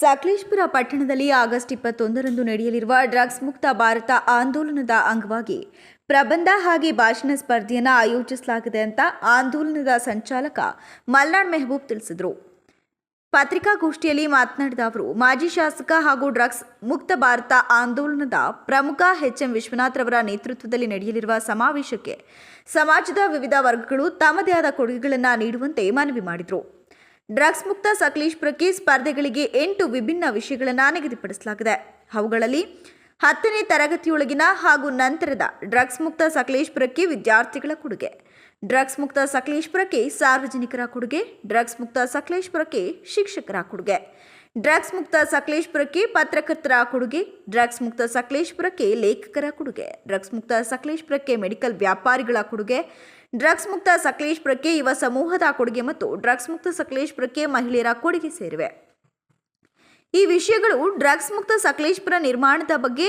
ಸಕಲೇಶ್ಪುರ ಪಟ್ಟಣದಲ್ಲಿ ಆಗಸ್ಟ್ ಇಪ್ಪತ್ತೊಂದರಂದು ನಡೆಯಲಿರುವ ಡ್ರಗ್ಸ್ ಮುಕ್ತ ಭಾರತ ಆಂದೋಲನದ ಅಂಗವಾಗಿ ಪ್ರಬಂಧ ಹಾಗೆ ಭಾಷಣ ಸ್ಪರ್ಧೆಯನ್ನು ಆಯೋಜಿಸಲಾಗಿದೆ ಅಂತ ಆಂದೋಲನದ ಸಂಚಾಲಕ ಮಲ್ನಾಡ್ ಮೆಹಬೂಬ್ ತಿಳಿಸಿದರು. ಪತ್ರಿಕಾಗೋಷ್ಠಿಯಲ್ಲಿ ಮಾತನಾಡಿದ ಅವರು, ಮಾಜಿ ಶಾಸಕ ಹಾಗೂ ಡ್ರಗ್ಸ್ ಮುಕ್ತ ಭಾರತ ಆಂದೋಲನದ ಪ್ರಮುಖ ಎಚ್ ಎಂ ವಿಶ್ವನಾಥ್ ರವರ ನೇತೃತ್ವದಲ್ಲಿ ನಡೆಯಲಿರುವ ಸಮಾವೇಶಕ್ಕೆ ಸಮಾಜದ ವಿವಿಧ ವರ್ಗಗಳು ತಮ್ಮದೇ ಆದ ಕೊಡುಗೆಗಳನ್ನು ನೀಡುವಂತೆ ಮನವಿ ಮಾಡಿದರು. ಡ್ರಗ್ಸ್ ಮುಕ್ತ ಸಕಲೇಶ್ಪುರಕ್ಕೆ ಸ್ಪರ್ಧೆಗಳಿಗೆ ಎಂಟು ವಿಭಿನ್ನ ವಿಷಯಗಳನ್ನು ನಿಗದಿಪಡಿಸಲಾಗಿದೆ. ಅವುಗಳಲ್ಲಿ ಹತ್ತನೇ ತರಗತಿಯೊಳಗಿನ ಹಾಗೂ ನಂತರದ ಡ್ರಗ್ಸ್ ಮುಕ್ತ ಸಕಲೇಶ್ಪುರಕ್ಕೆ ವಿದ್ಯಾರ್ಥಿಗಳ ಕೊಡುಗೆ, ಡ್ರಗ್ಸ್ ಮುಕ್ತ ಸಕಲೇಶ್ಪುರಕ್ಕೆ ಸಾರ್ವಜನಿಕರ ಕೊಡುಗೆ, ಡ್ರಗ್ಸ್ ಮುಕ್ತ ಸಕಲೇಶ್ಪುರಕ್ಕೆ ಶಿಕ್ಷಕರ ಕೊಡುಗೆ ಡ್ರಗ್ಸ್ ಮುಕ್ತ ಸಕಲೇಶ್ಪುರಕ್ಕೆ ಪತ್ರಕರ್ತರ ಕೊಡುಗೆ, ಡ್ರಗ್ಸ್ ಮುಕ್ತ ಸಕಲೇಶ್ಪುರಕ್ಕೆ ಲೇಖಕರ ಕೊಡುಗೆ, ಡ್ರಗ್ಸ್ ಮುಕ್ತ ಸಕಲೇಶ್ಪುರಕ್ಕೆ ಮೆಡಿಕಲ್ ವ್ಯಾಪಾರಿಗಳ ಕೊಡುಗೆ, ಡ್ರಗ್ಸ್ ಮುಕ್ತ ಸಕಲೇಶ್ಪುರಕ್ಕೆ ಯುವ ಸಮೂಹದ ಕೊಡುಗೆ ಮತ್ತು ಡ್ರಗ್ಸ್ ಮುಕ್ತ ಸಕಲೇಶ್ಪುರಕ್ಕೆ ಮಹಿಳೆಯರ ಕೊಡುಗೆ ಸೇರಿವೆ. ಈ ವಿಷಯಗಳು ಡ್ರಗ್ಸ್ ಮುಕ್ತ ಸಕಲೇಶ್ಪುರ ನಿರ್ಮಾಣದ ಬಗ್ಗೆ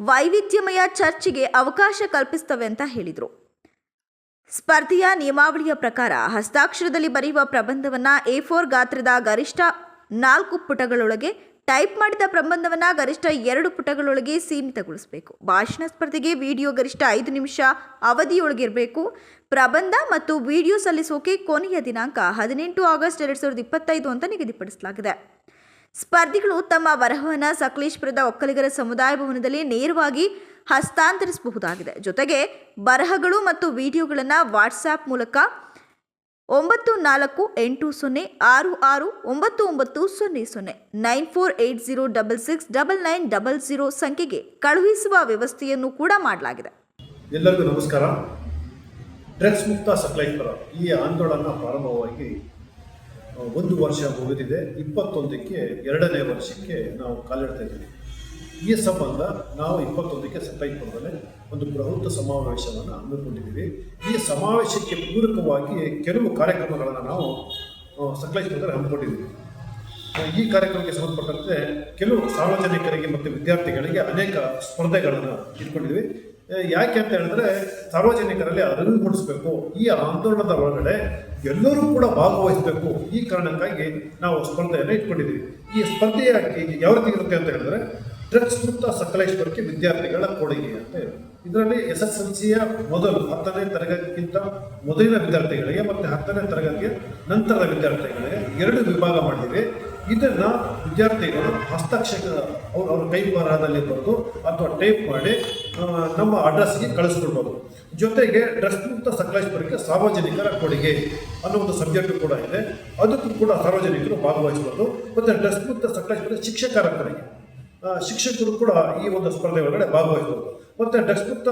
ವೈವಿಧ್ಯಮಯ ಚರ್ಚೆಗೆ ಅವಕಾಶ ಕಲ್ಪಿಸ್ತವೆ ಅಂತ ಹೇಳಿದರು. ಸ್ಪರ್ಧೆಯ ನಿಯಮಾವಳಿಯ ಪ್ರಕಾರ ಹಸ್ತಾಕ್ಷರದಲ್ಲಿ ಬರೆಯುವ ಪ್ರಬಂಧವನ್ನು ಎ ಫೋರ್ ಗಾತ್ರದ ಗರಿಷ್ಠ ನಾಲ್ಕು ಪುಟಗಳೊಳಗೆ ಟೈಪ್ ಮಾಡಿದ ಪ್ರಬಂಧವನ್ನು ಗರಿಷ್ಠ ಎರಡು ಪುಟಗಳೊಳಗೆ ಸೀಮಿತಗೊಳಿಸಬೇಕು. ಭಾಷಣ ಸ್ಪರ್ಧೆಗೆ ವಿಡಿಯೋ ಗರಿಷ್ಠ ಐದು ನಿಮಿಷ ಅವಧಿಯೊಳಗಿರಬೇಕು. ಪ್ರಬಂಧ ಮತ್ತು ವಿಡಿಯೋ ಸಲ್ಲಿಸೋಕೆ ಕೊನೆಯ ದಿನಾಂಕ ಹದಿನೆಂಟು ಆಗಸ್ಟ್ ಎರಡು ಸಾವಿರದ ಇಪ್ಪತ್ತೈದು ಅಂತ ನಿಗದಿಪಡಿಸಲಾಗಿದೆ. ಸ್ಪರ್ಧಿಗಳು ತಮ್ಮ ಬರಹವನ್ನು ಸಕಲೇಶ್ಪುರದ ಒಕ್ಕಲಿಗರ ಸಮುದಾಯ ಭವನದಲ್ಲಿ ನೇರವಾಗಿ ಹಸ್ತಾಂತರಿಸಬಹುದಾಗಿದೆ. ಜೊತೆಗೆ ಬರಹಗಳು ಮತ್ತು ವಿಡಿಯೋಗಳನ್ನು ವಾಟ್ಸಾಪ್ ಮೂಲಕ ಒಂಬತ್ತು ನಾಲ್ಕು ಎಂಟು ಸೊನ್ನೆ ಆರು ಆರು ಒಂಬತ್ತು ಒಂಬತ್ತು ಸೊನ್ನೆ ಸೊನ್ನೆ nine four eight zero double six double nine double zero ಸಂಖ್ಯೆಗೆ ಕಳುಹಿಸುವ ವ್ಯವಸ್ಥೆಯನ್ನು ಕೂಡ ಮಾಡಲಾಗಿದೆ. ಎಲ್ಲರಿಗೂ ನಮಸ್ಕಾರ. ಡ್ರಗ್ಸ್ ಮುಕ್ತ ಸಕಲೇಶ್ವರ ಈ ಆಂದೋಲನ ಪ್ರಾರಂಭವಾಗಿ ಒಂದು ವರ್ಷ ಮುಗಿದಿದೆ ಇಪ್ಪತ್ತೊಂದಕ್ಕೆ ಎರಡನೇ ವರ್ಷಕ್ಕೆ ನಾವು ಕಾಲಿಡ್ತಾ ಇದ್ದೀವಿ. ಈ ಸಂಬಂಧ ನಾವು ಇಪ್ಪತ್ತೊಂದಕ್ಕೆ ಸಕಲೇಶ್ವರದಲ್ಲಿ ಒಂದು ಬೃಹತ್ ಸಮಾವೇಶವನ್ನು ಹಮ್ಮಿಕೊಂಡಿದ್ದೀವಿ. ಈ ಸಮಾವೇಶಕ್ಕೆ ಪೂರಕವಾಗಿ ಕೆಲವು ಕಾರ್ಯಕ್ರಮಗಳನ್ನು ನಾವು ಸಕಲೇಶ್ವರದಲ್ಲಿ ಹಮ್ಮಿಕೊಂಡಿದ್ದೀವಿ. ಈ ಕಾರ್ಯಕ್ರಮಕ್ಕೆ ಸಂಬಂಧಪಟ್ಟಂತೆ ಕೆಲವು ಸಾರ್ವಜನಿಕರಿಗೆ ಮತ್ತು ವಿದ್ಯಾರ್ಥಿಗಳಿಗೆ ಅನೇಕ ಸ್ಪರ್ಧೆಗಳನ್ನು ಇಟ್ಕೊಂಡಿದ್ದೀವಿ. ಯಾಕೆ ಅಂತ ಹೇಳಿದ್ರೆ ಸಾರ್ವಜನಿಕರಲ್ಲಿ ಅರಿವು ಮೂಡಿಸಬೇಕು. ಈ ಆಂದೋಲನದ ಒಳಗಡೆ ಎಲ್ಲರೂ ಕೂಡ ಭಾಗವಹಿಸಬೇಕು. ಈ ಕಾರಣಕ್ಕಾಗಿ ನಾವು ಸ್ಪರ್ಧೆಯನ್ನು ಇಟ್ಕೊಂಡಿದ್ದೀವಿ. ಈ ಸ್ಪರ್ಧೆಯ ಯಾವ ರೀತಿ ಇರುತ್ತೆ ಅಂತ ಹೇಳಿದ್ರೆ ಡ್ರಗ್ಸ್ ಮುಕ್ತ ಸಕಲೇಶ್ವರಕ್ಕೆ ವಿದ್ಯಾರ್ಥಿಗಳ ಕೊಡುಗೆ ಅಂತ ಇದೆ ಇದರಲ್ಲಿ ಎಸ್ ಎಸ್ ಎಲ್ ಸಿಯ ಮೊದಲು ಹತ್ತನೇ ತರಗತಿಗಿಂತ ಮೊದಲಿನ ವಿದ್ಯಾರ್ಥಿಗಳಿಗೆ ಮತ್ತು ಹತ್ತನೇ ತರಗತಿಯ ನಂತರದ ವಿದ್ಯಾರ್ಥಿಗಳಿಗೆ ಎರಡು ವಿಭಾಗ ಮಾಡಿದ್ದೀವಿ ಇದನ್ನು ವಿದ್ಯಾರ್ಥಿಗಳು ಹಸ್ತಕ್ಷೇಪ ಅವ್ರ ಅವ್ರ ಕೈ ಬರಹದಲ್ಲಿ ಬರೆದು ಅಥವಾ ಟೈಪ್ ಮಾಡಿ ನಮ್ಮ ಅಡ್ರೆಸ್ಗೆ ಕಳಿಸ್ಕೊಡ್ಬೋದು. ಜೊತೆಗೆ ಡ್ರಗ್ಸ್ ಮುಕ್ತ ಸಕಲೇಶ್ವರಕ್ಕೆ ಸಾರ್ವಜನಿಕರ ಕೊಡುಗೆ ಅನ್ನೋ ಒಂದು ಸಬ್ಜೆಕ್ಟ್ ಕೂಡ ಇದೆ. ಅದಕ್ಕೂ ಕೂಡ ಸಾರ್ವಜನಿಕರು ಭಾಗವಹಿಸಬಹುದು ಮತ್ತು ಡ್ರಗ್ಸ್ ಮುಕ್ತ ಸಕಲೇಶ್ವರ ಶಿಕ್ಷಕರ ಕೊಡುಗೆ. ಶಿಕ್ಷಕರು ಕೂಡ ಈ ಒಂದು ಸ್ಪರ್ಧೆ ಒಳಗಡೆ ಭಾಗವಹಿಸಬಹುದು. ಮತ್ತೆ ಡ್ರಗ್ಸ್ ಮುಕ್ತ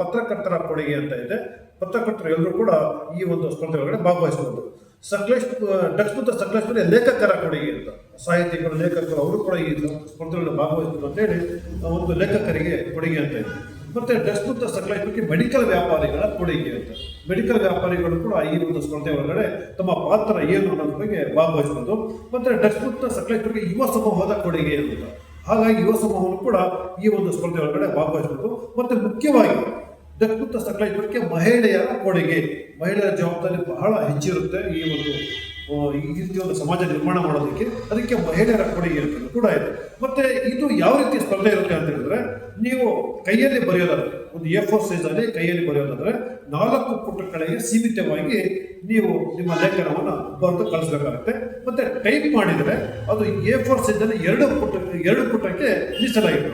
ಪತ್ರಕರ್ತರ ಕೊಡುಗೆ ಅಂತ ಇದೆ. ಪತ್ರಕರ್ತರು ಎಲ್ಲರೂ ಕೂಡ ಈ ಒಂದು ಸ್ಪರ್ಧೆ ಒಳಗಡೆ ಭಾಗವಹಿಸಬಹುದು. ಸಕಲೇಶ್ ಡ್ರಗ್ಸ್ ಮುಕ್ತ ಲೇಖಕರ ಕೊಡುಗೆ ಅಂತ. ಸಾಹಿತಿಗಳು ಲೇಖಕರು ಅವರು ಕೂಡ ಈ ಸ್ಪರ್ಧೆಗಳಲ್ಲಿ ಭಾಗವಹಿಸಬಹುದು ಅಂತೇಳಿ ಒಂದು ಲೇಖಕರಿಗೆ ಕೊಡುಗೆ ಅಂತ ಇದೆ. ಮತ್ತೆ ಡ್ರಗ್ಸ್ ಮುಕ್ತ ಮೆಡಿಕಲ್ ವ್ಯಾಪಾರಿಗಳ ಕೊಡುಗೆ ಅಂತ. ಮೆಡಿಕಲ್ ವ್ಯಾಪಾರಿಗಳು ಕೂಡ ಈ ಒಂದು ಸ್ಪರ್ಧೆ ಒಳಗಡೆ ತಮ್ಮ ಪಾತ್ರ ಏನು ಅನ್ನೋದ್ರ ಬಗ್ಗೆ ಭಾಗವಹಿಸಬಹುದು. ಮತ್ತೆ ಡ್ರಗ್ಸ್ ಮುಕ್ತ ಸಕಲೇಶ್ವರಕ್ಕೆ ಯುವ ಸಮೂಹದ ಕೊಡುಗೆ ಅಂತ. ಹಾಗಾಗಿ ಯುವ ಸಮೂಹವನ್ನು ಕೂಡ ಈ ಒಂದು ಸ್ಪರ್ಧೆ ಒಳಗಡೆ ಭಾಗವಹಿಸಬೇಕು. ಮತ್ತು ಮುಖ್ಯವಾಗಿ ದಕ್ಕುತ್ತ ಇದಕ್ಕೆ ಮಹಿಳೆಯರ ಕೊಡುಗೆ. ಮಹಿಳೆಯರ ಜವಾಬ್ದಾರಿ ಬಹಳ ಹೆಚ್ಚಿರುತ್ತೆ ಈ ಒಂದು ಈ ರೀತಿಯ ಒಂದು ಸಮಾಜ ನಿರ್ಮಾಣ ಮಾಡೋದಕ್ಕೆ. ಅದಕ್ಕೆ ಮಹಿಳೆಯರ ಕೊಡುಗೆ ಇರುತ್ತೆ ಕೂಡ ಇದೆ. ಮತ್ತೆ ಇದು ಯಾವ ರೀತಿ ಸ್ಪರ್ಧೆ ಇರುತ್ತೆ ಅಂತ ಹೇಳಿದ್ರೆ, ನೀವು ಕೈಯಲ್ಲಿ ಬರೆಯೋದಾದ್ರೆ, ಒಂದು ಎ ಫೋರ್ ಸೈಜ್ ಅಲ್ಲಿ ಕೈಯಲ್ಲಿ ಬರೆಯೋದಾದ್ರೆ ನಾಲ್ಕು ಪುಟಗಳಿಗೆ ಸೀಮಿತವಾಗಿ ನೀವು ನಿಮ್ಮ ಲೇಖನವನ್ನು ಬರೆದು ಕಳಿಸ್ಬೇಕಾಗುತ್ತೆ. ಮತ್ತೆ ಟೈಪ್ ಮಾಡಿದರೆ ಅದು ಎ ಫೋರ್ ಸೈಜಲ್ಲಿ ಎರಡು ಪುಟ, ಎರಡು ಪುಟಕ್ಕೆ ಮೀಸಲಾಗಿದೆ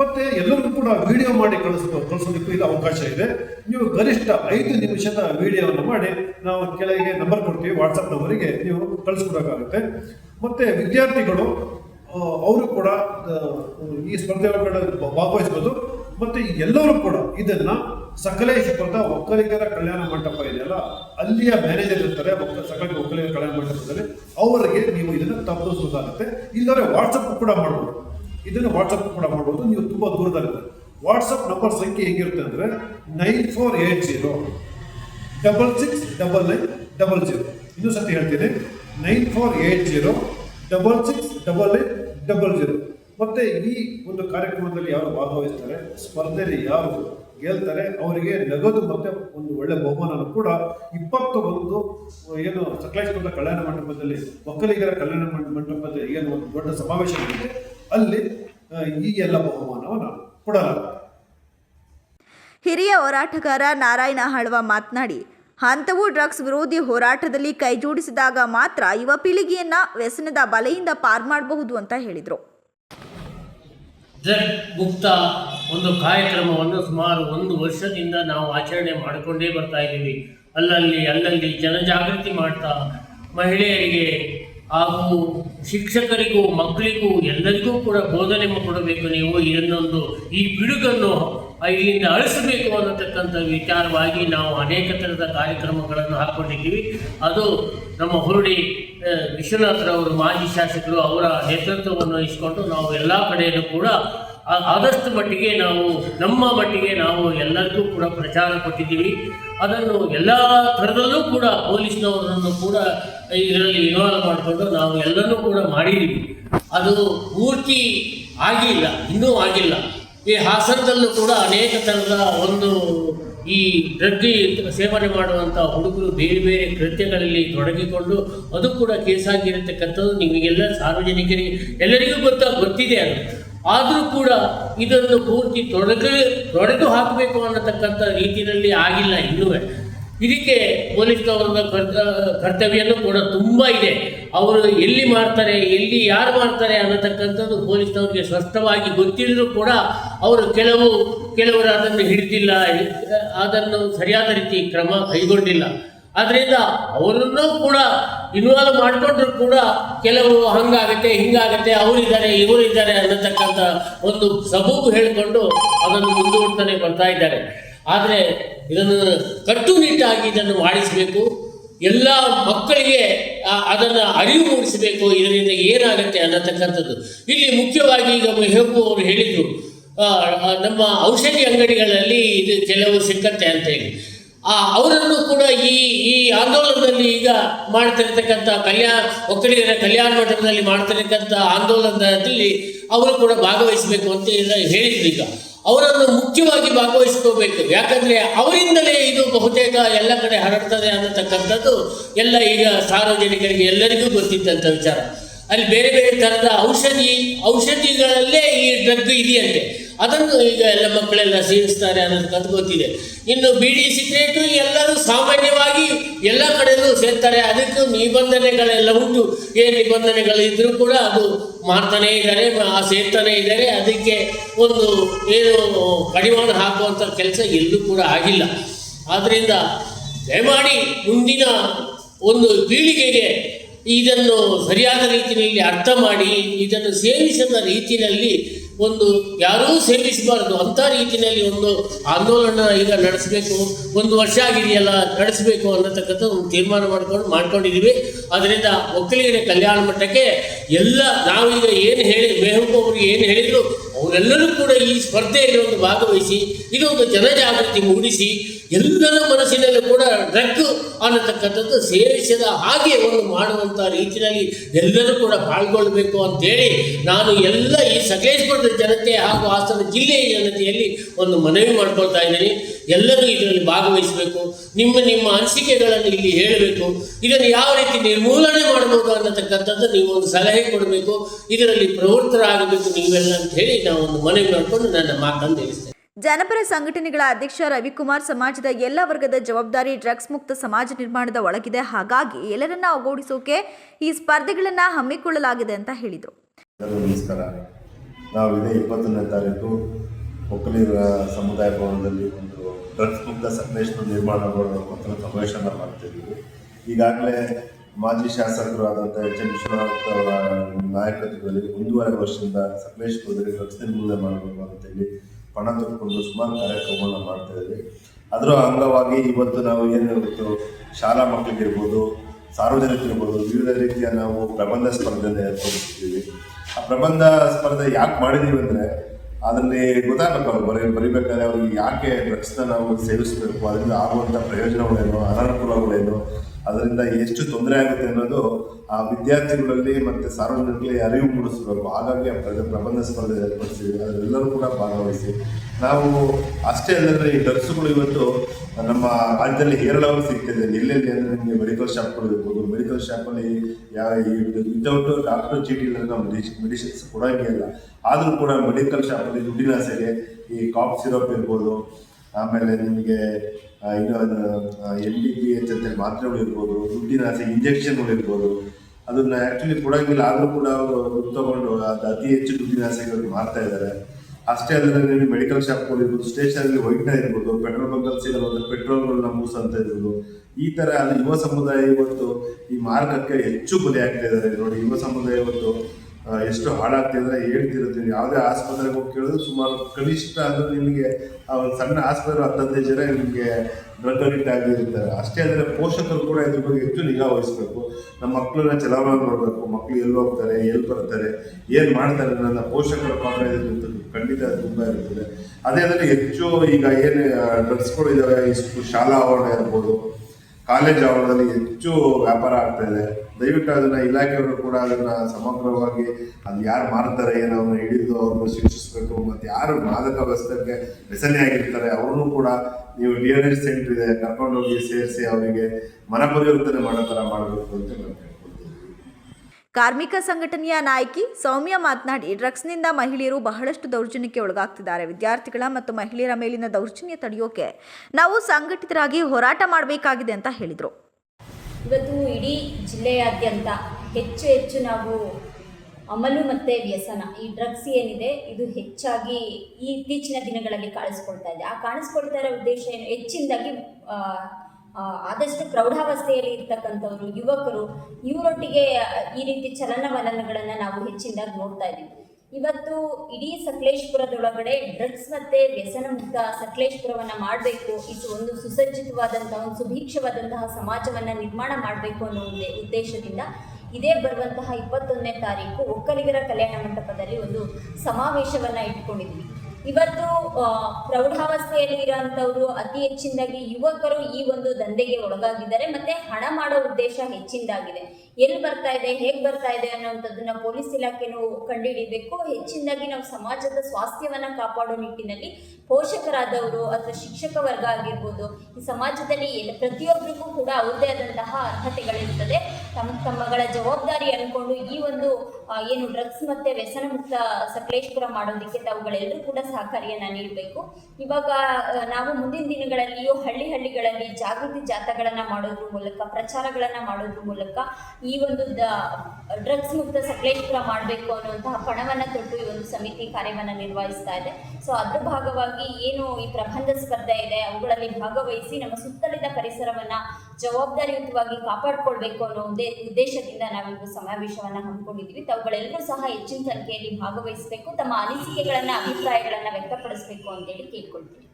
ಮತ್ತೆ ಎಲ್ಲರಿಗೂ ಕೂಡ ವಿಡಿಯೋ ಮಾಡಿ ಕಳಿಸೋ, ಕಳಿಸೋದಕ್ಕೂ ಇಲ್ಲಿ ಅವಕಾಶ ಇದೆ. ನೀವು ಗರಿಷ್ಠ ಐದು ನಿಮಿಷದ ವಿಡಿಯೋವನ್ನು ಮಾಡಿ, ನಾವು ಕೆಳಗೆ ನಂಬರ್ ಕೊಡ್ತೀವಿ ವಾಟ್ಸಪ್ ನಂಬರಿಗೆ ನೀವು ಕಳಿಸ್ಕೊಡೋಕ್ಕಾಗುತ್ತೆ. ಮತ್ತೆ ವಿದ್ಯಾರ್ಥಿಗಳು ಅವರು ಕೂಡ ಈ ಸ್ಪರ್ಧೆಗಳ ಭಾಗವಹಿಸ್ಬೋದು. ಮತ್ತೆ ಎಲ್ಲರೂ ಕೂಡ ಇದನ್ನ ಸಕಲೇಶ್ವರದ ಒಕ್ಕಲಿಗರ ಕಲ್ಯಾಣ ಮಂಟಪ ಇದೆಯಲ್ಲ, ಅಲ್ಲಿಯ ಮ್ಯಾನೇಜರ್ ಇರ್ತಾರೆ ಸಕಲ ಒಕ್ಕಲಿಗರ ಕಲ್ಯಾಣ ಮಂಟಪದಲ್ಲಿ. ಅವರಿಗೆ ನೀವು ಇದನ್ನು ತಪ್ಪಿಸಬೇಕಾಗುತ್ತೆ ಇಲ್ಲದ್ರೆ ವಾಟ್ಸಪ್ ಕೂಡ ಮಾಡ್ಬೋದು. ಇದನ್ನು ವಾಟ್ಸಪ್ ಕೂಡ ಮಾಡ್ಬೋದು. ನೀವು ತುಂಬ ದೂರದಲ್ಲಿದೆ ವಾಟ್ಸಪ್ ನಂಬರ್ ಸಂಖ್ಯೆ ಹೇಗಿರುತ್ತೆ ಅಂದರೆ nine four eight zero double six double nine double zero ಇನ್ನೂ ಸತಿ ಹೇಳ್ತೀನಿ. Nine four eight zero double six double nine double zero ಮತ್ತೆ ಈ ಒಂದು ಕಾರ್ಯಕ್ರಮದಲ್ಲಿ ಯಾರು ಭಾಗವಹಿಸ್ತಾರೆ, ಸ್ಪರ್ಧೆಯಲ್ಲಿ ಯಾರು ಗೆಲ್ತಾರೆ, ಅವರಿಗೆ ನಗದು ಮತ್ತೆ ಒಂದು ಒಳ್ಳೆ ಬಹುಮಾನ ಕೂಡ ಇಪ್ಪತ್ತು ಒಂದು ಏನು ಸಕಲೇಶ್ಪುರದ ಕಲ್ಯಾಣ ಮಂಟಪದಲ್ಲಿ, ಒಕ್ಕಲಿಗರ ಕಲ್ಯಾಣ ಮಂಟ- ಮಂಟಪದಲ್ಲಿ ಏನು ಒಂದು ದೊಡ್ಡ ಸಮಾವೇಶ ಇದೆ ಅಲ್ಲಿ ಈ ಎಲ್ಲ ಬಹುಮಾನವನ್ನು ಕೊಡಲಾಗುತ್ತೆ. ಹಿರಿಯ ಹೋರಾಟಗಾರ ನಾರಾಯಣ ಹಳ್ವ ಮಾತನಾಡಿ, ಹಂತವು ಡ್ರಗ್ಸ್ ವಿರೋಧಿ ಹೋರಾಟದಲ್ಲಿ ಕೈಜೋಡಿಸಿದಾಗ ಮಾತ್ರ ಯುವ ಪೀಳಿಗೆಯನ್ನು ವ್ಯಸನದ ಬಲೆಯಿಂದ ಪಾರ್ ಮಾಡಬಹುದು ಅಂತ ಹೇಳಿದರು. ಡ್ರಗ್ ಮುಕ್ತ ಒಂದು ಕಾರ್ಯಕ್ರಮವನ್ನು ಸುಮಾರು ಒಂದು ವರ್ಷದಿಂದ ನಾವು ಆಚರಣೆ ಮಾಡಿಕೊಂಡೇ ಬರ್ತಾ ಇದ್ದೀವಿ. ಅಲ್ಲಲ್ಲಿ ಅಲ್ಲಲ್ಲಿ ಜನಜಾಗೃತಿ ಮಾಡ್ತಾ ಮಹಿಳೆಯರಿಗೆ ಹಾಗೂ ಶಿಕ್ಷಕರಿಗೂ ಮಕ್ಕಳಿಗೂ ಎಲ್ಲರಿಗೂ ಕೂಡ ಬೋಧನೆ ಕೊಡಬೇಕು ನೀವು ಇದನ್ನೊಂದು ಈ ಬಿಡುಗನ್ನು ಇಲ್ಲಿಂದ ಅಳಿಸಬೇಕು ಅನ್ನತಕ್ಕಂಥ ವಿಚಾರವಾಗಿ ನಾವು ಅನೇಕ ಥರದ ಕಾರ್ಯಕ್ರಮಗಳನ್ನು ಹಾಕ್ಕೊಂಡಿದ್ದೀವಿ ಅದು ನಮ್ಮ ಹುರುಡಿ ಆ, ವಿಶ್ವನಾಥರವರು ಮಾಜಿ ಶಾಸಕರು ಅವರ ನೇತೃತ್ವವನ್ನು ವಹಿಸಿಕೊಂಡು ನಾವು ಎಲ್ಲ ಕಡೆಯಲ್ಲೂ ಕೂಡ ಆದಷ್ಟು ಮಟ್ಟಿಗೆ ನಾವು, ನಮ್ಮ ಮಟ್ಟಿಗೆ ನಾವು ಎಲ್ಲರಿಗೂ ಕೂಡ ಪ್ರಚಾರ ಕೊಟ್ಟಿದ್ದೀವಿ. ಅದನ್ನು ಎಲ್ಲ ಥರದಲ್ಲೂ ಕೂಡ ಪೊಲೀಸ್ನವರನ್ನು ಕೂಡ ಇದರಲ್ಲಿ ಇನ್ವಾಲ್ವ್ ಮಾಡಿಕೊಂಡು ನಾವು ಎಲ್ಲನೂ ಕೂಡ ಮಾಡಿದ್ದೀವಿ. ಅದು ಪೂರ್ತಿ ಆಗಿಲ್ಲ, ಇನ್ನೂ ಆಗಿಲ್ಲ. ಈ ಹಾಸನದಲ್ಲೂ ಕೂಡ ಅನೇಕ ಥರದ ಒಂದು ಈ ಡ್ರಗ್ಗಿ ಸೇವನೆ ಮಾಡುವಂಥ ಹುಡುಗರು ಬೇರೆ ಬೇರೆ ಕೃತ್ಯಗಳಲ್ಲಿ ತೊಡಗಿಕೊಂಡು ಅದು ಕೂಡ ಕೇಸಾಗಿರತಕ್ಕಂಥದ್ದು ನಿಮಗೆಲ್ಲ ಸಾರ್ವಜನಿಕರಿಗೆ ಎಲ್ಲರಿಗೂ ಗೊತ್ತಾ, ಗೊತ್ತಿದೆ ಅದು. ಆದರೂ ಕೂಡ ಇದನ್ನು ಪೂರ್ತಿ ತೊಡಗ ತೊಡೆದು ಹಾಕಬೇಕು ಅನ್ನತಕ್ಕಂಥ ರೀತಿಯಲ್ಲಿ ಆಗಿಲ್ಲ ಇನ್ನೂ ಇದಕ್ಕೆ ಪೊಲೀಸ್ನವರ ಕರ್ತ- ಕರ್ತವ್ಯನೂ ಕೂಡ ತುಂಬ ಇದೆ. ಅವರು ಎಲ್ಲಿ ಮಾಡ್ತಾರೆ, ಎಲ್ಲಿ ಯಾರು ಮಾಡ್ತಾರೆ ಅನ್ನತಕ್ಕಂಥದ್ದು ಪೊಲೀಸ್ನವ್ರಿಗೆ ಸ್ಪಷ್ಟವಾಗಿ ಗೊತ್ತಿದ್ರೂ ಕೂಡ ಅವರು ಕೆಲವು, ಕೆಲವರು ಅದನ್ನು ಹಿಡಿದಿಲ್ಲ, ಅದನ್ನು ಸರಿಯಾದ ರೀತಿ ಕ್ರಮ ಕೈಗೊಂಡಿಲ್ಲ. ಆದ್ದರಿಂದ ಅವರನ್ನು ಕೂಡ ಇನ್ವಾಲ್ವ್ ಮಾಡಿಕೊಂಡ್ರು ಕೂಡ ಕೆಲವು ಹಂಗಾಗತ್ತೆ, ಹಿಂಗಾಗತ್ತೆ, ಅವರಿದ್ದಾರೆ, ಇವರಿದ್ದಾರೆ ಅನ್ನತಕ್ಕಂಥ ಒಂದು ಸಬೂಬು ಹೇಳಿಕೊಂಡು ಅದನ್ನು ಮುಂದೂಡ್ತಾನೆ ಬರ್ತಾ ಇದ್ದಾರೆ. ಆದರೆ ಇದನ್ನು ಕಟ್ಟುನಿಟ್ಟಾಗಿ ಇದನ್ನು ಮಾಡಿಸಬೇಕು. ಎಲ್ಲ ಮಕ್ಕಳಿಗೆ ಅದನ್ನು ಅರಿವು ಮೂಡಿಸಬೇಕು. ಇದರಿಂದ ಏನಾಗುತ್ತೆ ಅನ್ನತಕ್ಕಂಥದ್ದು. ಇಲ್ಲಿ ಮುಖ್ಯವಾಗಿ ಈಗ ಹೆಬ್ಬು ಅವರು ಹೇಳಿದರು ನಮ್ಮ ಔಷಧಿ ಅಂಗಡಿಗಳಲ್ಲಿ ಇದು ಕೆಲವು ಸಿಕ್ಕತ್ತೆ ಅಂತ ಹೇಳಿ. ಆ, ಅವರನ್ನು ಕೂಡ ಈ ಈ ಆಂದೋಲನದಲ್ಲಿ ಈಗ ಮಾಡ್ತಿರ್ತಕ್ಕಂಥ ಕಲ್ಯಾಣ ಒಕ್ಕಲಿಗರ ಕಲ್ಯಾಣ ಮಠದಲ್ಲಿ ಮಾಡ್ತಿರ್ತಕ್ಕಂಥ ಆಂದೋಲನದಲ್ಲಿ ಅವರು ಕೂಡ ಭಾಗವಹಿಸಬೇಕು ಅಂತ ಹೇಳಿದ್ರು ಈಗ. ಅವರನ್ನು ಮುಖ್ಯವಾಗಿ ಭಾಗವಹಿಸ್ಕೋಬೇಕು. ಯಾಕಂದ್ರೆ ಅವರಿಂದಲೇ ಇದು ಬಹುತೇಕ ಎಲ್ಲ ಕಡೆ ಹರಡ್ತದೆ ಅನ್ನತಕ್ಕಂಥದ್ದು ಎಲ್ಲ ಈಗ ಸಾರ್ವಜನಿಕರಿಗೆ ಎಲ್ಲರಿಗೂ ಗೊತ್ತಿದ್ದಂಥ ವಿಚಾರ. ಅಲ್ಲಿ ಬೇರೆ ಬೇರೆ ಥರದ ಔಷಧಿ, ಔಷಧಿಗಳಲ್ಲೇ ಈ ಡ್ರಗ್ ಇದೆಯಂತೆ. ಅದನ್ನು ಈಗ ಎಲ್ಲ ಮಕ್ಕಳೆಲ್ಲ ಸೇವಿಸ್ತಾರೆ ಅನ್ನೋದು ಗೊತ್ತಿದೆ. ಇನ್ನು ಬೀಡಿ ಸಿಗರೇಟು ಎಲ್ಲರೂ ಸಾಮಾನ್ಯವಾಗಿ ಎಲ್ಲ ಕಡೆಯಲ್ಲೂ ಸೇರ್ತಾರೆ. ಅದಕ್ಕೂ ನಿಬಂಧನೆಗಳೆಲ್ಲ ಉಂಟು. ಏ ನಿಬಂಧನೆಗಳು ಇದ್ರೂ ಕೂಡ ಅದು ಮಾಡ್ತಾನೇ ಇದ್ದಾರೆ ಸೇರ್ತಾನೆ ಇದ್ದಾರೆ. ಅದಕ್ಕೆ ಒಂದು ಏನು ಕಡಿವಾಣ ಹಾಕುವಂಥ ಕೆಲಸ ಎಲ್ಲೂ ಕೂಡ ಆಗಿಲ್ಲ. ಆದ್ದರಿಂದ ದಯಮಾಡಿ ಮುಂದಿನ ಒಂದು ಪೀಳಿಗೆಗೆ ಇದನ್ನು ಸರಿಯಾದ ರೀತಿಯಲ್ಲಿ ಅರ್ಥ ಮಾಡಿ, ಇದನ್ನು ಸೇವಿಸದ ರೀತಿಯಲ್ಲಿ ಒಂದು ಯಾರೂ ಸೇವಿಸಬಾರದು. ಅಂಥ ರೀತಿಯಲ್ಲಿ ಒಂದು ಆಂದೋಲನ ಈಗ ನಡೆಸಬೇಕು. ಒಂದು ವರ್ಷ ಆಗಿದೆಯಲ್ಲ, ನಡೆಸಬೇಕು ಅನ್ನತಕ್ಕಂಥ ಒಂದು ತೀರ್ಮಾನ ಮಾಡ್ಕೊಂಡು ಮಾಡ್ಕೊಂಡಿದ್ದೀವಿ ಅದರಿಂದ ಒಕ್ಕಲಿಗರ ಕಲ್ಯಾಣ ಮಟ್ಟಕ್ಕೆ ಎಲ್ಲ ನಾವೀಗ ಏನು ಹೇಳಿ ಮೆಹಬೂಬ್ ಅವರಿಗೆ ಏನು ಹೇಳಿದ್ರು, ಅವರೆಲ್ಲರೂ ಕೂಡ ಈ ಸ್ಪರ್ಧೆಯಲ್ಲಿ ಒಂದು ಭಾಗವಹಿಸಿ, ಇದೊಂದು ಜನಜಾಗೃತಿ ಮೂಡಿಸಿ, ಎಲ್ಲರ ಮನಸ್ಸಿನಲ್ಲೂ ಕೂಡ ಡ್ರಗ್ ಅನ್ನತಕ್ಕಂಥದ್ದು ಸೇರಿಸಿದ ಹಾಗೆ ಒಂದು ಮಾಡುವಂಥ ರೀತಿಯಲ್ಲಿ ಎಲ್ಲರೂ ಕೂಡ ಪಾಲ್ಗೊಳ್ಳಬೇಕು ಅಂತೇಳಿ ನಾನು ಎಲ್ಲ ಈ ಸಕಲೇಶ್ಪುರದ ಜನತೆ ಹಾಗೂ ಹಾಸನ ಜಿಲ್ಲೆಯ ಜನತೆಯಲ್ಲಿ ಒಂದು ಮನವಿ ಮಾಡ್ಕೊಳ್ತಾ ಇದ್ದೀನಿ. ಎಲ್ಲರೂ ಇದರಲ್ಲಿ ಭಾಗವಹಿಸಬೇಕು. ನಿಮ್ಮ ನಿಮ್ಮ ಅನಿಸಿಕೆಗಳನ್ನು ಇಲ್ಲಿ ಹೇಳಬೇಕು. ಇದನ್ನು ಯಾವ ರೀತಿ ನಿರ್ಮೂಲನೆ ಮಾಡಬಹುದು ಅನ್ನತಕ್ಕಂಥದ್ದು ನೀವು ಒಂದು ಸಲಹೆ ಕೊಡಬೇಕು. ಇದರಲ್ಲಿ ಪ್ರವೃತ್ತರಾಗಬೇಕು ನೀವೆಲ್ಲ ಅಂತ ಹೇಳಿ ನಾವು ಒಂದು ಮನವಿ ಮಾಡಿಕೊಂಡು ನನ್ನ ಮಾತನ್ನು ತಿಳಿಸ್ತೇನೆ ಜನಪರ ಸಂಘಟನೆಗಳ ಅಧ್ಯಕ್ಷ ರವಿಕುಮಾರ್ ಸಮಾಜದ ಎಲ್ಲ ವರ್ಗದ ಜವಾಬ್ದಾರಿ ಡ್ರಗ್ಸ್ ಮುಕ್ತ ಸಮಾಜ ನಿರ್ಮಾಣದ ಒಳಗಿದೆ. ಹಾಗಾಗಿ ಎಲ್ಲರನ್ನ ಒಗ್ಗೂಡಿಸೋಕೆ ಈ ಸ್ಪರ್ಧೆಗಳನ್ನ ಹಮ್ಮಿಕೊಳ್ಳಲಾಗಿದೆ ಅಂತ ಹೇಳಿದರು. ನಮಸ್ಕಾರ. ನಾವು ಇದೇ ಇಪ್ಪತ್ತನೇ ತಾರೀಕು ಒಕ್ಕಲಿಗರ ಸಮುದಾಯ ಭವನದಲ್ಲಿ ಒಂದು ಡ್ರಗ್ಸ್ ಮುಕ್ತ ಸಂದೇಶ ನಿರ್ಮಾಣ ಮಾಡುವಂಥ ಸಮಾವೇಶನ ಮಾಡ್ತಿದ್ದೀವಿ. ಈಗಾಗಲೇ ಮಾಜಿ ಶಾಸಕರು ಆದಂಥ ಎಚ್ ಎನ್ ವಿಶ್ವನಾಥ್ ಅವರ ನಾಯಕತ್ವದಲ್ಲಿ ಒಂದೂವರೆ ವರ್ಷದಿಂದ ಸಕಲೇಶ್ಪುರದಲ್ಲಿ ಡ್ರಗ್ಸ್ ನಿರ್ಮೂಲನೆ ಮಾಡಬೇಕು ಅಂತೇಳಿ ಪಣ ತೊಗೊಂಡು ಸುಮಾರು ಕಾರ್ಯಕ್ರಮಗಳನ್ನ ಮಾಡ್ತಾ ಇದ್ದೀವಿ ಅದರ ಅಂಗವಾಗಿ ಇವತ್ತು ನಾವು ಏನು ಇವತ್ತು ಶಾಲಾ ಮಕ್ಕಳಿಗಿರ್ಬೋದು ಸಾರ್ವಜನಿಕರಿರ್ಬೋದು ವಿವಿಧ ರೀತಿಯ ನಾವು ಪ್ರಬಂಧ ಸ್ಪರ್ಧೆಯನ್ನು ಏರ್ಪಡಿಸ್ತೀವಿ ಆ ಪ್ರಬಂಧ ಸ್ಪರ್ಧೆ ಯಾಕೆ ಮಾಡಿದ್ದೀವಿ ಅಂದರೆ, ಅದರಲ್ಲಿ ಗೊತ್ತಾಗಬೇಕು ಅವ್ರು ಬರೀ ಬರೀಬೇಕಾದ್ರೆ ಅವ್ರಿಗೆ ಯಾಕೆ ಡ್ರಗ್ಸ್ನ ನಾವು ಸೇವಿಸಬೇಕು, ಅದರಿಂದ ಆಗುವಂಥ ಪ್ರಯೋಜನಗಳೇನು, ಅನನುಕೂಲಗಳೇನು ಅದರಿಂದ ಎಷ್ಟು ತೊಂದರೆ ಆಗುತ್ತೆ ಅನ್ನೋದು ಆ ವಿದ್ಯಾರ್ಥಿಗಳಲ್ಲಿ ಮತ್ತು ಸಾರ್ವಜನಿಕರಲ್ಲಿ ಅರಿವು ಮೂಡಿಸಬೇಕು. ಹಾಗಾಗಿ ಆ ಪ್ರ- ಪ್ರಬಂಧ ಸ್ಪರ್ಧೆ ಏರ್ಪಡಿಸಿದ್ವಿ ಅದರೆಲ್ಲರೂ ಕೂಡ ಭಾಗವಹಿಸಿ. ನಾವು ಅಷ್ಟೇ ಅಲ್ಲದೆ ಈ ಡ್ರಗ್ಸ್ಗಳು ಇವತ್ತು ನಮ್ಮ ರಾಜ್ಯದಲ್ಲಿ ಹೇರಳವಾಗಿ ಸಿಗ್ತಿದೆ. ಎಲ್ಲೆಲ್ಲಿ ಅಂದರೆ ನಿಮಗೆ ಮೆಡಿಕಲ್ ಶಾಪ್ಗಳು ಇರ್ಬೋದು. ಮೆಡಿಕಲ್ ಶಾಪಲ್ಲಿ ಯಾವ ವಿತೌಟ್ ಡಾಕ್ಟರ್ ಚೀಟಿ ಇಲ್ಲ ನಾವು ಮೆಡಿಸಿನ್ಸ್ ಕೊಡೋಂಗೆ ಇಲ್ಲ ಆದರೂ ಕೂಡ ಮೆಡಿಕಲ್ ಶಾಪಲ್ಲಿ ದುಡ್ಡಿನ ಸೇರಿ, ಈ ಕಾಫ್ ಸಿರಪ್ ಇರ್ಬೋದು. ಆಮೇಲೆ ನಿಮಗೆ ಇನ್ನು ಎಲ್ ಡಿ ಪಿ ಎಚ್ ಅಂತೇಳಿ ಮಾತ್ರೆಗಳಿರ್ಬೋದು ದುಡ್ಡಿನ ಆಸೆ ಇಂಜೆಕ್ಷನ್ಗಳಿರ್ಬೋದು ಅದನ್ನ ಆ್ಯಕ್ಚುಲಿ ಕೊಡೋಂಗಿಲ್ಲ, ಆದರೂ ಕೂಡ ಅವರು ದುಡ್ಡು ತಗೊಂಡು ಅದು ಅತಿ ಹೆಚ್ಚು ದುಡ್ಡಿನ ಆಸೆಗಳು ಮಾರ್ತಾ ಇದ್ದಾರೆ. ಅಷ್ಟೇ ಅಲ್ಲದೆ ನೀವು ಮೆಡಿಕಲ್ ಶಾಪ್ಗಳು ಇರ್ಬೋದು ಸ್ಟೇಷನಲ್ಲಿ ವೈಟ್ನ ಇರ್ಬೋದು ಪೆಟ್ರೋಲ್ ಬಂಕಲ್ಲಿ ಸಿಗೋದು ಪೆಟ್ರೋಲ್ಗಳನ್ನ ಮೂಸಂತ ಇರ್ಬೋದು. ಈ ಥರ ಅದು ಯುವ ಸಮುದಾಯ ಇವತ್ತು ಈ ಮಾರ್ಗಕ್ಕೆ ಹೆಚ್ಚು ಬಲಿ ಆಗ್ತಾ ಇದ್ದಾರೆ. ನೋಡಿ, ಯುವ ಸಮುದಾಯ ಇವತ್ತು ಎಷ್ಟು ಹಾಳಾಗ್ತಿದ್ರೆ ಹೇಳ್ತಿರ್ತೀನಿ ಯಾವುದೇ ಆಸ್ಪತ್ರೆಗೆ ಹೋಗಿ ಕೇಳಿದ್ರು ಸುಮಾರು ಕನಿಷ್ಠ ಅಂದ್ರೆ ನಿಮಗೆ ಆ ಒಂದು ಸಣ್ಣ ಆಸ್ಪತ್ರೆ ಹತ್ತದೇ ಜನ ನಿಮಗೆ ಡ್ರಗ್ ಅಡಿಕ್ಟ್ ಆಗಿರ್ತಾರೆ ಅಷ್ಟೇ ಅಂದರೆ ಪೋಷಕರು ಕೂಡ ಇದ್ರ ಬಗ್ಗೆ ಹೆಚ್ಚು ನಿಗಾ ವಹಿಸಬೇಕು. ನಮ್ಮ ಮಕ್ಕಳನ್ನ ಚಲಾವಣೆ ಮಾಡಬೇಕು. ಮಕ್ಕಳು ಎಲ್ಲಿ ಹೋಗ್ತಾರೆ, ಎಲ್ಲಿ ಬರ್ತಾರೆ, ಏನು ಮಾಡ್ತಾರೆ ನನ್ನ ಪೋಷಕರ ಪಾತ್ರ ಇರುತ್ತೆ ಖಂಡಿತ ತುಂಬ ಇರ್ತದೆ. ಅದೇ ಅಂದರೆ ಹೆಚ್ಚು ಈಗ ಏನು ಡ್ರಗ್ಸ್ಗಳು ಇದ್ದಾವೆ ಇಷ್ಟು ಶಾಲಾ ಆವರಣ ಇರ್ಬೋದು ಕಾಲೇಜ್ ಆವರಣದಲ್ಲಿ ಹೆಚ್ಚು ವ್ಯಾಪಾರ ಆಗ್ತಾ ಇದೆ. ದಯವಿಟ್ಟು ಅದನ್ನ ಇಲಾಖೆಯವರು ಕೂಡ ಅದನ್ನ ಸಮಗ್ರವಾಗಿ ಅದು ಯಾರು ಮಾರ್ತಾರೆ ಏನೋ ಅವ್ರನ್ನ ಹಿಡಿದು ಅವ್ರನ್ನ ಶಿಕ್ಷಿಸಬೇಕು, ಮತ್ತೆ ಯಾರು ಮಾದಕ ವ್ಯವಸ್ಥೆಗೆ ವ್ಯಸನಿ ಆಗಿರ್ತಾರೆ ಅವ್ರನ್ನೂ ಕೂಡ ನೀವು ಡಿ ಎನ್ ಸೆಂಟರ್ ಇದೆ, ಕರ್ಕೊಂಡೋಗಿ ಸೇರಿಸಿ ಅವರಿಗೆ ಮನಪರಿವರ್ತನೆ ಮಾಡೋ ಥರ ಮಾಡಬೇಕು ಅಂತ ಕೇಳ್ಕೊಳ್ತೀನಿ ಕಾರ್ಮಿಕ ಸಂಘಟನೆಯ ನಾಯಕಿ ಸೌಮ್ಯ ಮಾತನಾಡಿ, ಡ್ರಗ್ಸ್ನಿಂದ ಮಹಿಳೆಯರು ಬಹಳಷ್ಟು ದೌರ್ಜನ್ಯಕ್ಕೆ ಒಳಗಾಗ್ತಿದ್ದಾರೆ. ವಿದ್ಯಾರ್ಥಿಗಳ ಮತ್ತು ಮಹಿಳೆಯರ ಮೇಲಿನ ದೌರ್ಜನ್ಯ ತಡೆಯೋಕೆ ನಾವು ಸಂಘಟಿತರಾಗಿ ಹೋರಾಟ ಮಾಡಬೇಕಾಗಿದೆ ಅಂತ ಹೇಳಿದರು. ಇವತ್ತು ಇಡೀ ಜಿಲ್ಲೆಯಾದ್ಯಂತ ಹೆಚ್ಚು ಹೆಚ್ಚು ನಾವು ಅಮಲು ಮತ್ತು ವ್ಯಸನ, ಈ ಡ್ರಗ್ಸ್ ಏನಿದೆ, ಇದು ಹೆಚ್ಚಾಗಿ ಈ ಇತ್ತೀಚಿನ ದಿನಗಳಲ್ಲಿ ಕಾಣಿಸ್ಕೊಳ್ತಾ ಇದೆ. ಆ ಕಾಣಿಸ್ಕೊಳ್ತಾ ಇರೋ ಉದ್ದೇಶ ಏನು? ಹೆಚ್ಚಿನದಾಗಿ ಆದಷ್ಟು ಪ್ರೌಢಾವಸ್ಥೆಯಲ್ಲಿ ಇರ್ತಕ್ಕಂಥವ್ರು, ಯುವಕರು, ಇವರೊಟ್ಟಿಗೆ ಈ ರೀತಿ ಚಲನವಲನಗಳನ್ನು ನಾವು ಹೆಚ್ಚಿನದಾಗಿ ನೋಡ್ತಾ ಇದ್ದೀವಿ. ಇವತ್ತು ಇಡೀ ಸಕಲೇಶ್ಪುರದೊಳಗಡೆ ಡ್ರಗ್ಸ್ ಮತ್ತೆ ವ್ಯಸನ ಮುಕ್ತ ಸಕಲೇಶ್ಪುರವನ್ನ ಮಾಡಬೇಕು, ಇದು ಒಂದು ಸುಸಜ್ಜಿತವಾದಂತಹ, ಒಂದು ಸುಭೀಕ್ಷವಾದಂತಹ ಸಮಾಜವನ್ನ ನಿರ್ಮಾಣ ಮಾಡಬೇಕು ಅನ್ನೋ ಉದ್ದೇ- ಉದ್ದೇಶದಿಂದ ಇದೇ ಬರುವಂತಹ ಇಪ್ಪತ್ತೊಂದನೇ ತಾರೀಕು ಒಕ್ಕಲಿಗರ ಕಲ್ಯಾಣ ಮಂಟಪದಲ್ಲಿ ಒಂದು ಸಮಾವೇಶವನ್ನ ಇಟ್ಕೊಂಡಿದ್ವಿ ಇವತ್ತು ಪ್ರೌಢಾವಸ್ಥೆಯಲ್ಲಿ ಇರುವಂತವ್ರು ಅತಿ ಹೆಚ್ಚಿನದಾಗಿ ಯುವಕರು ಈ ಒಂದು ದಂಧೆಗೆ ಒಳಗಾಗಿದ್ದಾರೆ. ಮತ್ತೆ ಹಣ ಮಾಡೋ ಉದ್ದೇಶ ಹೆಚ್ಚಿನದಾಗಿದೆ. ಎಲ್ಲಿ ಬರ್ತಾ ಇದೆ, ಹೇಗೆ ಬರ್ತಾ ಇದೆ ಅನ್ನೋಂಥದ್ದನ್ನ ಪೊಲೀಸ್ ಇಲಾಖೆನೂ ಕಂಡುಹಿಡಿಬೇಕು. ಹೆಚ್ಚಿನದಾಗಿ ನಾವು ಸಮಾಜದ ಸ್ವಾಸ್ಥ್ಯವನ್ನ ಕಾಪಾಡೋ ನಿಟ್ಟಿನಲ್ಲಿ ಪೋಷಕರಾದವರು ಅಥವಾ ಶಿಕ್ಷಕ ವರ್ಗ ಆಗಿರ್ಬೋದು, ಈ ಸಮಾಜದಲ್ಲಿ ಪ್ರತಿಯೊಬ್ಬರಿಗೂ ಕೂಡ ಅವ್ರದ್ದೇ ಆದಂತಹ ಅರ್ಹತೆಗಳಿರ್ತದೆ ತಮ್ಮ ತಮ್ಮಗಳ ಜವಾಬ್ದಾರಿ ಅನ್ಕೊಂಡು ಈ ಒಂದು ಏನು ಡ್ರಗ್ಸ್ ಮತ್ತೆ ವ್ಯಸನ ಮುಕ್ತ ಸಕಲೇಶ್ಪುರ ಮಾಡೋದಕ್ಕೆ ತಾವುಗಳೆಲ್ಲರೂ ಕೂಡ ಸಹಕಾರಿಯನ್ನ ನೀಡಬೇಕು. ಇವಾಗ ನಾವು ಮುಂದಿನ ದಿನಗಳಲ್ಲಿಯೂ ಹಳ್ಳಿ ಹಳ್ಳಿಗಳಲ್ಲಿ ಜಾಗೃತಿ ಜಾಥಾಗಳನ್ನ ಮಾಡೋದ್ರ ಮೂಲಕ, ಪ್ರಚಾರಗಳನ್ನ ಮಾಡೋದ್ರ ಮೂಲಕ ಒಂದು ಡ್ರಗ್ಸ್ ಮುಕ್ತ ಸಕಲೇಶ್ಪುರ ಮಾಡಬೇಕು ಅನ್ನುವಂತಹ ಪಣವನ್ನು ತೊಟ್ಟು ಈ ಒಂದು ಸಮಿತಿ ಕಾರ್ಯವನ್ನು ನಿರ್ವಹಿಸ್ತಾ ಇದೆ. ಸೊ ಅದರ ಭಾಗವಾಗಿ ಏನು ಈ ಪ್ರಬಂಧ ಸ್ಪರ್ಧೆ ಇದೆ, ಅವುಗಳಲ್ಲಿ ಭಾಗವಹಿಸಿ ನಮ್ಮ ಸುತ್ತಲಿನ ಪರಿಸರವನ್ನ ಜವಾಬ್ದಾರಿಯುತವಾಗಿ ಕಾಪಾಡಿಕೊಳ್ಬೇಕು ಅನ್ನೋ ಒಂದೇ ಉದ್ದೇಶದಿಂದ ನಾವಿಂದು ಸಮಾವೇಶವನ್ನ ಹಮ್ಮಿಕೊಂಡಿದ್ದೀವಿ. ತಾವುಗಳೆಲ್ಲರೂ ಸಹ ಹೆಚ್ಚಿನ ಸಂಖ್ಯೆಯಲ್ಲಿ ಭಾಗವಹಿಸಬೇಕು, ತಮ್ಮ ಅನಿಸಿಕೆಗಳನ್ನ, ಅಭಿಪ್ರಾಯಗಳನ್ನ ವ್ಯಕ್ತಪಡಿಸಬೇಕು ಅಂತೇಳಿ ಕೇಳ್ಕೊಳ್ತೀನಿ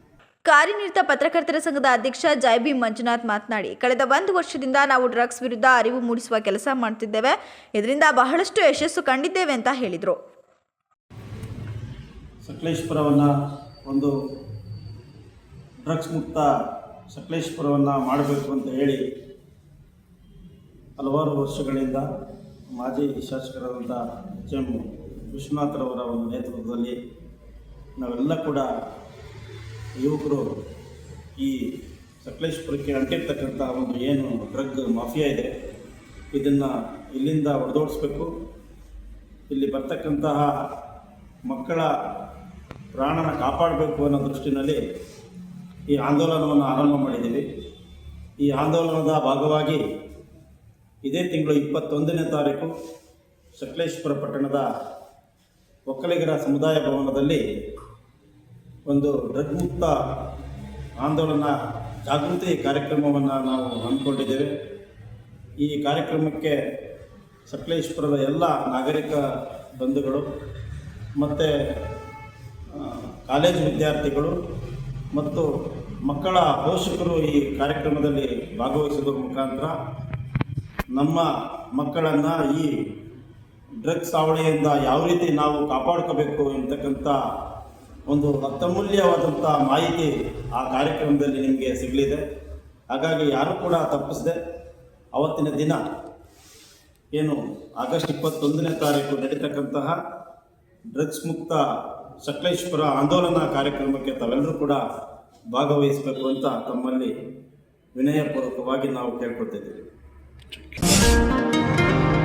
ಕಾರ್ಯನಿರತ ಪತ್ರಕರ್ತರ ಸಂಘದ ಅಧ್ಯಕ್ಷ ಜೈಬಿ ಮಂಜುನಾಥ್ ಮಾತನಾಡಿ, ಕಳೆದ ಒಂದು ವರ್ಷದಿಂದ ನಾವು ಡ್ರಗ್ಸ್ ವಿರುದ್ಧ ಅರಿವು ಮೂಡಿಸುವ ಕೆಲಸ ಮಾಡ್ತಿದ್ದೇವೆ. ಇದರಿಂದ ಬಹಳಷ್ಟು ಯಶಸ್ಸು ಕಂಡಿದ್ದೇವೆ ಅಂತ ಹೇಳಿದರು. ಸಕಲೇಶ್ಪುರವನ್ನು ಒಂದು ಡ್ರಗ್ಸ್ ಮುಕ್ತ ಸಕಲೇಶ್ಪುರವನ್ನು ಮಾಡಬೇಕು ಅಂತ ಹೇಳಿ ಹಲವಾರು ವರ್ಷಗಳಿಂದ ಮಾಜಿ ಶಾಸಕರಾದಂಥ ಎಚ್ ಎಂ ವಿಶ್ವನಾಥರವರ ಒಂದು ನೇತೃತ್ವದಲ್ಲಿ ನಾವೆಲ್ಲ ಕೂಡ ಯುವಕರು ಈ ಸಕಲೇಶ್ಪುರಕ್ಕೆ ಅಂಟಿರ್ತಕ್ಕಂಥ ಒಂದು ಏನು ಡ್ರಗ್ ಮಾಫಿಯಾ ಇದೆ, ಇದನ್ನು ಇಲ್ಲಿಂದ ಹೊಡೆದೋಡಿಸ್ಬೇಕು. ಇಲ್ಲಿ ಬರ್ತಕ್ಕಂತಹ ಮಕ್ಕಳ ಪ್ರಾಣನ ಕಾಪಾಡಬೇಕು ಅನ್ನೋ ದೃಷ್ಟಿನಲ್ಲಿ ಈ ಆಂದೋಲನವನ್ನು ಆರಂಭ ಮಾಡಿದ್ದೀವಿ. ಈ ಆಂದೋಲನದ ಭಾಗವಾಗಿ ಇದೇ ತಿಂಗಳು ಇಪ್ಪತ್ತೊಂದನೇ ತಾರೀಕು ಸಕಲೇಶ್ಪುರ ಪಟ್ಟಣದ ಒಕ್ಕಲಿಗರ ಸಮುದಾಯ ಭವನದಲ್ಲಿ ಒಂದು ಡ್ರಗ್ ಮುಕ್ತ ಆಂದೋಲನ ಜಾಗೃತಿ ಕಾರ್ಯಕ್ರಮವನ್ನು ನಾವು ಹಮ್ಮಿಕೊಂಡಿದ್ದೇವೆ. ಈ ಕಾರ್ಯಕ್ರಮಕ್ಕೆ ಸಕಲೇಶ್ಪುರದ ಎಲ್ಲ ನಾಗರಿಕ ಬಂಧುಗಳು ಮತ್ತು ಕಾಲೇಜು ವಿದ್ಯಾರ್ಥಿಗಳು ಮತ್ತು ಮಕ್ಕಳ ಪೋಷಕರು ಈ ಕಾರ್ಯಕ್ರಮದಲ್ಲಿ ಭಾಗವಹಿಸುವ ಮುಖಾಂತರ ನಮ್ಮ ಮಕ್ಕಳನ್ನು ಈ ಡ್ರಗ್ಸ್ ಸಾವಳಿಯಿಂದ ಯಾವ ರೀತಿ ನಾವು ಕಾಪಾಡ್ಕೋಬೇಕು ಎಂತಕ್ಕಂಥ ಒಂದು ಅತ್ಯಮೂಲ್ಯವಾದಂಥ ಮಾಹಿತಿ ಆ ಕಾರ್ಯಕ್ರಮದಲ್ಲಿ ನಿಮಗೆ ಸಿಗಲಿದೆ. ಹಾಗಾಗಿ ಯಾರು ಕೂಡ ತಪ್ಪಿಸದೆ ಅವತ್ತಿನ ದಿನ, ಏನು ಆಗಸ್ಟ್ ಇಪ್ಪತ್ತೊಂದನೇ ತಾರೀಕು ನಡೀತಕ್ಕಂತಹ ಡ್ರಗ್ಸ್ ಮುಕ್ತ ಸಕಲೇಶ್ವರ ಆಂದೋಲನ ಕಾರ್ಯಕ್ರಮಕ್ಕೆ ತಾವೆಲ್ಲರೂ ಕೂಡ ಭಾಗವಹಿಸಬೇಕು ಅಂತ ತಮ್ಮಲ್ಲಿ ವಿನಯಪೂರ್ವಕವಾಗಿ ನಾವು ಕೇಳ್ಕೊತಿದ್ದೀವಿ